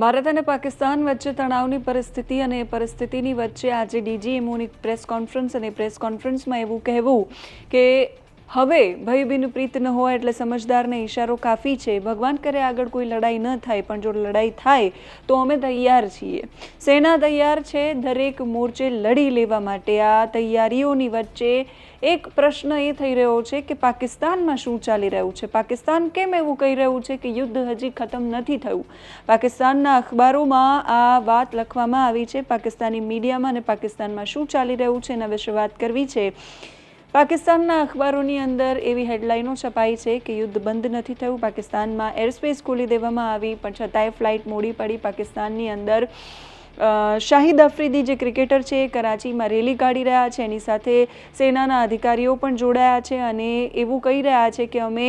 ભારત અને પાકિસ્તાન વચ્ચે તણાવની પરિસ્થિતિ અને એ પરિસ્થિતિની વચ્ચે આજે ડીજીએમઓની પ્રેસ કોન્ફરન્સ અને પ્રેસ કોન્ફરન્સમાં એવું કહેવું કે હવે ભયભીન પ્રીત ન હોય એટલે સમજદારને ઈશારો કાફી છે. ભગવાન કરે આગળ કોઈ લડાઈ ન થાય, પણ જો લડાઈ થાય તો અમે તૈયાર છીએ. સેના તૈયાર છે દરેક મોરચે લડી લેવા માટે. આ તૈયારીઓની વચ્ચે એક પ્રશ્ન એ થઈ રહ્યો છે કે પાકિસ્તાનમાં શું ચાલી રહ્યું છે? પાકિસ્તાન કેમ એવું કહી રહ્યું છે કે યુદ્ધ હજી ખતમ નથી થયું? પાકિસ્તાનના અખબારોમાં આ વાત લખવામાં આવી છે. પાકિસ્તાની મીડિયામાં અને પાકિસ્તાનમાં શું ચાલી રહ્યું છે એના વિશે વાત કરવી છે. પાકિસ્તાનના અખબારોની અંદર એવી હેડલાઇનો છપાઈ છે કે યુદ્ધ બંધ નથી થયું. પાકિસ્તાનમાં એરસ્પેસ ખોલી દેવામાં આવી, પણ છતાંય ફ્લાઇટ મોડી પડી. પાકિસ્તાનની અંદર શાહિદ અફ્રીદી જે ક્રિકેટર છે એ કરાચીમાં રેલી કાઢી રહ્યા છે. એની સાથે સેનાના અધિકારીઓ પણ જોડાયા છે અને એવું કહી રહ્યા છે કે અમે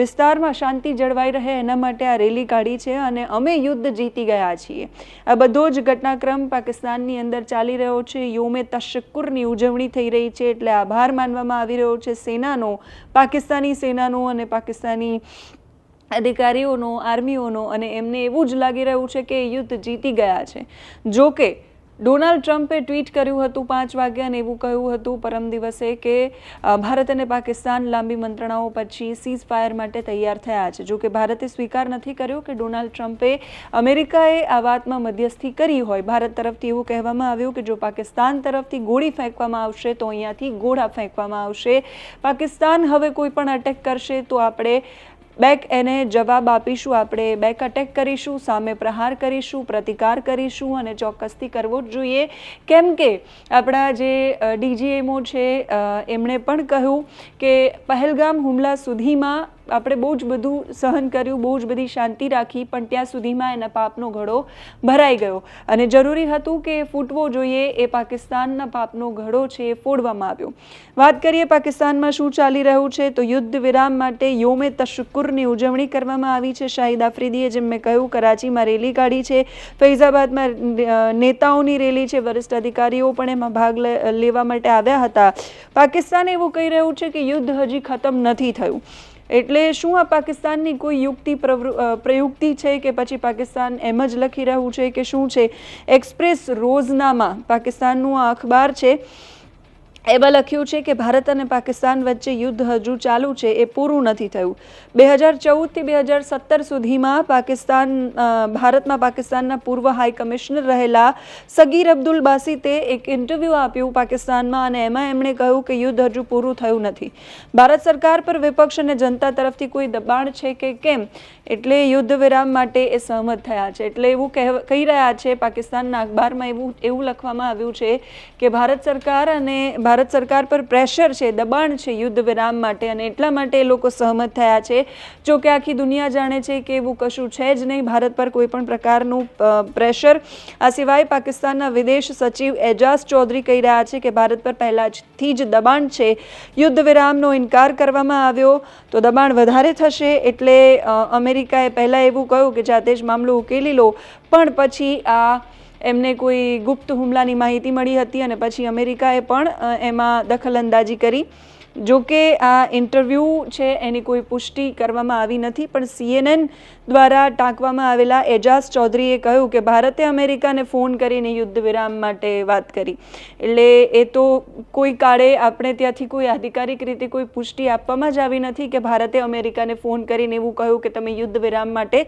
વિસ્તારમાં શાંતિ જળવાઈ રહે એના માટે આ રેલી કાઢી છે અને અમે યુદ્ધ જીતી ગયા છીએ. આ બધો જ ઘટનાક્રમ પાકિસ્તાનની અંદર ચાલી રહ્યો છે. યોમે તશક્કુરની ઉજવણી થઈ રહી છે એટલે આભાર માનવામાં આવી રહ્યો છે સેનાનો, પાકિસ્તાની સેનાનો અને પાકિસ્તાની અધિકારીઓનો, આર્મીઓનો અને એમને એવું જ લાગી રહ્યું છે કે યુદ્ધ જીતી ગયા છે. જો કે, ડોનાલ્ડ ટ્રમ્પે ટ્વીટ કર્યું હતું પાંચ વાગ્યા અને એવું કહ્યું હતું પરમ દિવસે કે ભારત અને પાકિસ્તાન લાંબી મંત્રણાઓ પછી સીઝ ફાયર માટે તૈયાર થયા છે. જો કે ભારતે સ્વીકાર નથી કર્યો કે ડોનાલ્ડ ટ્રમ્પે અમેરિકાએ આ વાતમાં મધ્યસ્થી કરી હોય. ભારત તરફથી એવું કહેવામાં આવ્યું કે જો પાકિસ્તાન તરફથી ગોળી ફેંકવામાં આવશે, તો અહીંયાથી ગોળા ફેંકવામાં આવશે. પાકિસ્તાન હવે કોઈ પણ અટેક કરશે, તો આપણે બેક એને જવાબ આપીશું. આપણે બેક અટેક કરીશું, સામે પ્રહાર કરીશું, પ્રતિકાર કરીશું અને ચોક્કસથી કરવો જ જોઈએ. કેમ કે આપણા જે ડીજીએમઓ છે એમણે પણ કહ્યું કે પહેલગામ હુમલા સુધીમાં આપણે બહુ જ બધું સહન કર્યું, બહુ જ બધી શાંતિ રાખી, પણ ત્યાં સુધીમાં એના પાપનો ઘડો ભરાઈ ગયો. અને જરૂરી હતું કે ફૂટવો જોઈએ, એ પાકિસ્તાનના પાપનો ઘડો છે એ ફોડવામાં આવ્યો. વાત કરીએ પાકિસ્તાનમાં શું ચાલી રહ્યું છે, તો યુદ્ધ વિરામ માટે યોમે તશકુરની ઉજવણી કરવામાં આવી છે. શાહિદ આફ્રિદીએ જેમ મેં કહ્યું, કરાચીમાં રેલી કાઢી છે. ફૈઝાબાદમાં નેતાઓની રેલી છે. વરિષ્ઠ અધિકારીઓ પણ એમાં ભાગ લેવા માટે આવ્યા હતા. પાકિસ્તાન એવું કહી રહ્યું છે કે યુદ્ધ હજી ખતમ નથી થયું. એટલે શું આ પાકિસ્તાનની કોઈ યુક્તિ પ્રયુક્તિ છે કે પછી પાકિસ્તાન એમ જ લખી રહ્યું છે કે શું છે? એક્સપ્રેસ રોઝનામાં પાકિસ્તાનનું આ અખબાર છે. એમાં લખ્યું છે કે ભારત અને પાકિસ્તાન વચ્ચે યુદ્ધ હજુ ચાલુ છે, એ પૂરું નથી થયું. બે હજાર ચૌદથી બે હજાર સત્તર સુધીમાં પાકિસ્તાન ભારતમાં પાકિસ્તાનના પૂર્વ હાઈ કમિશનર રહેલા સગીર અબ્દુલ બાસિતે એક ઇન્ટરવ્યૂ આપ્યું પાકિસ્તાનમાં અને એમાં એમણે કહ્યું કે યુદ્ધ હજુ પૂરું થયું નથી. ભારત સરકાર પર વિપક્ષ અને જનતા તરફથી કોઈ દબાણ છે કે કેમ? એટલે યુદ્ધ વિરામ માટે એ સહમત થયા છે. એટલે એવું કહી રહ્યા છે પાકિસ્તાનના અખબારમાં એવું એવું લખવામાં આવ્યું છે કે ભારત સરકાર અને ભારત સરકાર પર પ્રેશર છે, દબાણ છે યુદ્ધ વિરામ માટે અને એટલા માટે એ લોકો સહમત થયા છે. જો કે આખી દુનિયા જાણે છે કે એવું કશું છે જ નહીં. ભારત પર કોઈ પણ પ્રકારનું પ્રેશર આ સિવાય પાકિસ્તાનના વિદેશ સચિવ એજાઝ ચૌધરી કહી રહ્યા છે કે ભારત પર પહેલાંથી જ દબાણ છે. યુદ્ધ વિરામનો ઇનકાર કરવામાં આવ્યો તો દબાણ વધારે થશે એટલે અમેરિકાએ પહેલાં એવું કહ્યું કે જાતે જ મામલો ઉકેલી લો. પણ પછી આ એમને કોઈ ગુપ્ત હુમલાની માહિતી મળી હતી અને પછી અમેરિકાએ પણ એમાં એમાં દખલઅંદાજી કરી. જો કે આ ઇન્ટરવ્યૂ છે, એની કોઈ પુષ્ટિ કરવામાં આવી નથી, પણ સીએનએન દ્વારા ટાંકવામાં આવેલા એજાઝ ચૌધરીએ કહ્યું કે ભારતે અમેરિકાને ફોન કરીને યુદ્ધ વિરામ માટે વાત કરી. એટલે એ તો કોઈ કાળે આપણે ત્યાંથી કોઈ આધિકારિક રીતે કોઈ પુષ્ટિ આપવામાં જ આવી નથી કે ભારતે અમેરિકાને ફોન કરીને એવું કહ્યું કે તમે યુદ્ધ વિરામ માટે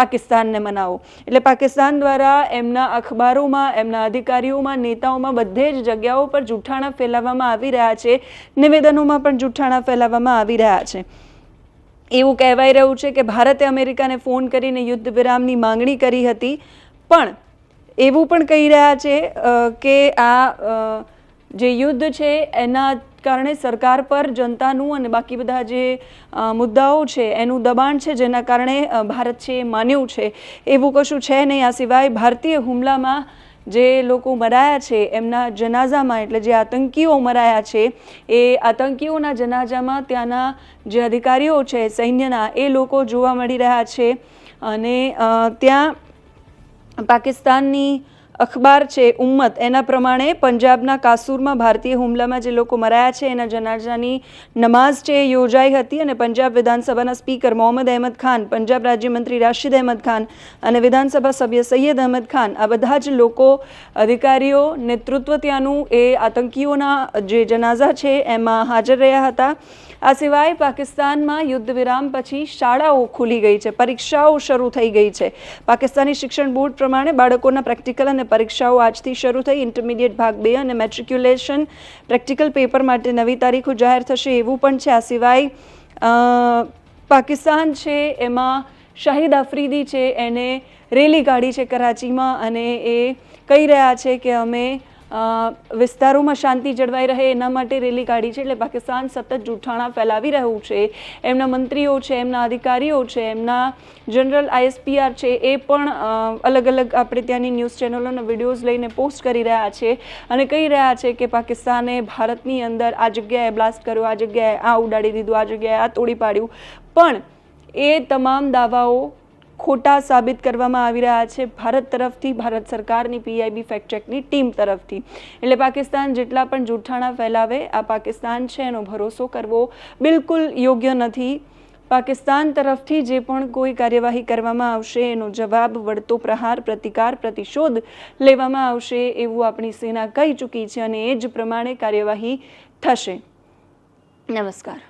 પાકિસ્તાનને મનાવો. એટલે પાકિસ્તાન દ્વારા એમના અખબારોમાં, એમના અધિકારીઓમાં, નેતાઓમાં બધે જ જગ્યાઓ પર જૂઠાણા ફેલાવવામાં આવી રહ્યા છે. નિવેદનોમાં પણ જૂઠાણા ફેલાવવામાં આવી રહ્યા છે. એવું કહેવાઈ રહ્યું છે કે ભારતે અમેરિકાને ફોન કરીને યુદ્ધ વિરામની માંગણી કરી હતી, પણ એવું પણ કહી રહ્યા છે કે આ જે યુદ્ધ છે, એના કારણે સરકાર પર જનતાનું અને બાકી બધા જે મુદ્દાઓ છે, એનું દબાણ છે, જેના કારણે ભારત છે એ માન્યું છે. એવું કશું છે નહીં, આ સિવાય ભારતીય હુમલામાં જે લોકો મરાયા છે, એમના જનાઝામાં, એટલે જે આતંકીઓ મરાયા છે, એ આતંકીઓના જનાઝામાં ત્યાંના જે અધિકારીઓ છે, સૈન્યના, એ લોકો જોવા મળી રહ્યા છે. અને ત્યાં પાકિસ્તાનની અખબાર છે ઉમ્મત. એના પ્રમાણે પંજાબના કાસુરમાં ભારતીય હુમલામાં જે લોકો મરાયા છે, એના જનાઝાની નમાઝ છે એ યોજાઈ હતી અને પંજાબ વિધાનસભાના સ્પીકર મોહમ્મદ અહેમદ ખાન, પંજાબ રાજ્યમંત્રી રાશિદ અહેમદ ખાન અને વિધાનસભા સભ્ય સૈયદ અહેમદ ખાન, આ બધા જ લોકો અધિકારીઓ નેતૃત્વ ત્યાંનું એ આતંકીઓના જે જનાઝા છે એમાં હાજર રહ્યા હતા. આ સિવાય પાકિસ્તાનમાં યુદ્ધ વિરામ પછી શાળાઓ ખુલી ગઈ છે. પરીક્ષાઓ શરૂ થઈ ગઈ છે. પાકિસ્તાની શિક્ષણ બોર્ડ પ્રમાણે બાળકોના પ્રેક્ટિકલ અને પરીક્ષાઓ આજથી શરૂ થઈ. ઇન્ટરમીડિયેટ ભાગ બે અને મેટ્રિક્યુલેશન પ્રેક્ટિકલ પેપર માટે નવી તારીખો જાહેર થશે એવું પણ છે. આ સિવાય પાકિસ્તાન છે એમાં શાહિદ આફ્રીદી છે, એને રેલી કાઢી છે કરાચીમાં અને એ કહી રહ્યા છે કે અમે વિસ્તારોમાં શાંતિ જળવાઈ રહે એના માટે રેલી કાઢી છે એટલે પાકિસ્તાન સતત જૂઠાણા ફેલાવી રહ્યું છે. એમના મંત્રીઓ છે, એમના અધિકારીઓ છે, એમના જનરલ આઈએસપીઆર છે એ પણ અલગ અલગ આપણે ત્યાંની ન્યૂઝ ચેનલોના વિડીયોઝ લઈને પોસ્ટ કરી રહ્યા છે અને કહી રહ્યા છે કે પાકિસ્તાને ભારતની અંદર આ જગ્યાએ બ્લાસ્ટ કર્યો, આ જગ્યાએ આ ઉડાડી દીધું, આ જગ્યાએ આ તોડી પાડ્યું. પણ એ તમામ દાવાઓ ખોટા સાબિત કરવામાં આવી રહ્યા છે ભારત તરફથી, ભારત સરકારની પીઆઈબી ફેક્ટ ચેકની ટીમ તરફથી. એટલે પાકિસ્તાન જેટલા પણ જૂઠાણા ફેલાવે, આ પાકિસ્તાન છે એનો ભરોસો કરવો બિલકુલ યોગ્ય નથી. પાકિસ્તાન તરફથી જે પણ કોઈ કાર્યવાહી કરવામાં આવશે, એનો જવાબ, વળતો પ્રહાર, પ્રતિકાર, પ્રતિશોધ લેવામાં આવશે એવું આપણી સેના કહી ચૂકી છે અને એ જ પ્રમાણે કાર્યવાહી થશે. નમસ્કાર.